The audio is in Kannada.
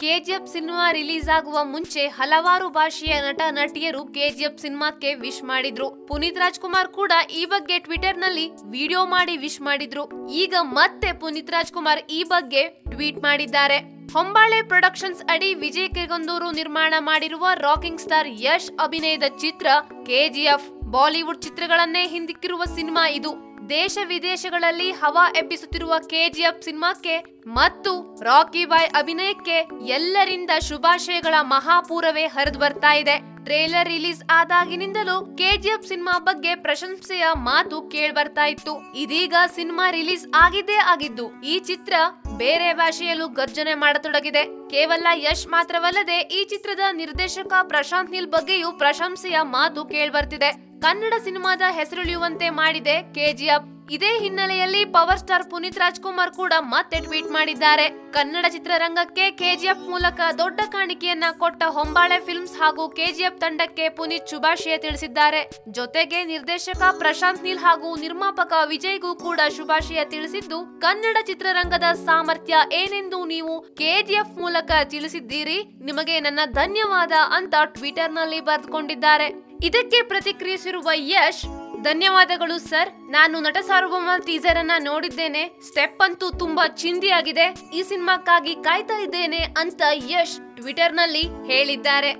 ಕೆಜಿಎಫ್ ಸಿನಿಮಾ ರಿಲೀಸ್ ಆಗುವ ಮುಂಚೆ ಹಲವಾರು ಭಾಷೆಯ ನಟ ನಟಿಯರು ಕೆಜಿಎಫ್ ಸಿನಿಮಾಕ್ಕೆ ವಿಶ್ ಮಾಡಿದ್ರು. ಪುನೀತ್ ರಾಜ್ಕುಮಾರ್ ಕೂಡ ಈ ಬಗ್ಗೆ ಟ್ವಿಟರ್ನಲ್ಲಿ ವಿಡಿಯೋ ಮಾಡಿ ವಿಶ್ ಮಾಡಿದ್ರು. ಈಗ ಮತ್ತೆ ಪುನೀತ್ ರಾಜ್ಕುಮಾರ್ ಈ ಬಗ್ಗೆ ಟ್ವೀಟ್ ಮಾಡಿದ್ದಾರೆ. ಹೊಂಬಾಳೆ ಪ್ರೊಡಕ್ಷನ್ಸ್ ಅಡಿ ವಿಜಯ್ ಕೆಗೊಂದೂರು ನಿರ್ಮಾಣ ಮಾಡಿರುವ ರಾಕಿಂಗ್ ಸ್ಟಾರ್ ಯಶ್ ಅಭಿನಯದ ಚಿತ್ರ ಕೆಜಿಎಫ್. ಬಾಲಿವುಡ್ ಚಿತ್ರಗಳನ್ನೇ ಹಿಂದಿಕ್ಕಿರುವ ಸಿನಿಮಾ ಇದು. ದೇಶ ವಿದೇಶಗಳಲ್ಲಿ ಹವಾ ಎಬ್ಬಿಸುತ್ತಿರುವ ಕೆಜಿಎಫ್ ಸಿನಿಮಾಕ್ಕೆ ಮತ್ತು ರಾಕಿ ಬಾಯ್ ಅಭಿನಯಕ್ಕೆ ಎಲ್ಲರಿಂದ ಶುಭಾಶಯಗಳ ಮಹಾಪೂರವೇ ಹರಿದು ಬರ್ತಾ ಇದೆ. ಟ್ರೇಲರ್ ರಿಲೀಸ್ ಆದಾಗಿನಿಂದಲೂ ಕೆಜಿಎಫ್ ಸಿನಿಮಾ ಬಗ್ಗೆ ಪ್ರಶಂಸೆಯ ಮಾತು ಕೇಳ್ಬರ್ತಾ ಇತ್ತು. ಇದೀಗ ಸಿನಿಮಾ ರಿಲೀಸ್ ಆಗಿದ್ದೇ ಆಗಿದ್ದು, ಈ ಚಿತ್ರ ಬೇರೆ ಭಾಷೆಯಲ್ಲೂ ಗರ್ಜನೆ ಮಾಡತೊಡಗಿದೆ. ಕೇವಲ ಯಶ್ ಮಾತ್ರವಲ್ಲದೆ ಈ ಚಿತ್ರದ ನಿರ್ದೇಶಕ ಪ್ರಶಾಂತ್ ನೀಲ್ ಬಗ್ಗೆಯೂ ಪ್ರಶಂಸೆಯ ಮಾತು ಕೇಳ್ಬರ್ತಿದೆ ಕನ್ನಡ ಸಿನಿಮಾದ ಹೆಸರುಳಿಯುವಂತೆ ಮಾಡಿದೆ ಕೆಜಿಎಫ್. ಇದೇ ಹಿನ್ನೆಲೆಯಲ್ಲಿ ಪವರ್ ಸ್ಟಾರ್ ಪುನೀತ್ ರಾಜ್ಕುಮಾರ್ ಕೂಡ ಮತ್ತೆ ಟ್ವೀಟ್ ಮಾಡಿದ್ದಾರೆ. ಕನ್ನಡ ಚಿತ್ರರಂಗಕ್ಕೆ ಕೆಜಿಎಫ್ ಮೂಲಕ ದೊಡ್ಡ ಕಾಣಿಕೆಯನ್ನ ಕೊಟ್ಟ ಹೊಂಬಾಳೆ ಫಿಲ್ಮ್ಸ್ ಹಾಗೂ ಕೆಜಿಎಫ್ ತಂಡಕ್ಕೆ ಪುನೀತ್ ಶುಭಾಶಯ ತಿಳಿಸಿದ್ದಾರೆ. ಜೊತೆಗೆ ನಿರ್ದೇಶಕ ಪ್ರಶಾಂತ್ ನೀಲ್ ಹಾಗೂ ನಿರ್ಮಾಪಕ ವಿಜಯ್ಗೂ ಕೂಡ ಶುಭಾಶಯ ತಿಳಿಸಿದ್ದು, ಕನ್ನಡ ಚಿತ್ರರಂಗದ ಸಾಮರ್ಥ್ಯ ಏನೆಂದು ನೀವು ಕೆಜಿಎಫ್ ಮೂಲಕ ತಿಳಿಸಿದ್ದೀರಿ? ನಿಮಗೆ ನನ್ನ ಧನ್ಯವಾದ ಅಂತ ಟ್ವಿಟರ್ನಲ್ಲಿ ಬರೆದುಕೊಂಡಿದ್ದಾರೆ. ಇದಕ್ಕೆ ಪ್ರತಿಕ್ರಿಯಿಸಿರುವ ಯಶ್, ಧನ್ಯವಾದಗಳು, ಸರ್. ನಾನು ನಟ ಸಾರ್ವಭೌಮ ಟೀಸರ್ ಅನ್ನ ನೋಡಿದ್ದೇನೆ. ಸ್ಟೆಪ್ ಅಂತೂ ತುಂಬಾ ಚಿಂದಿಯಾಗಿದೆ. ಈ ಸಿನಿಮಾಕ್ಕಾಗಿ ಕಾಯ್ತಾ ಇದ್ದೇನೆ ಅಂತ ಯಶ್ ಟ್ವಿಟರ್ನಲ್ಲಿ ಹೇಳಿದ್ದಾರೆ.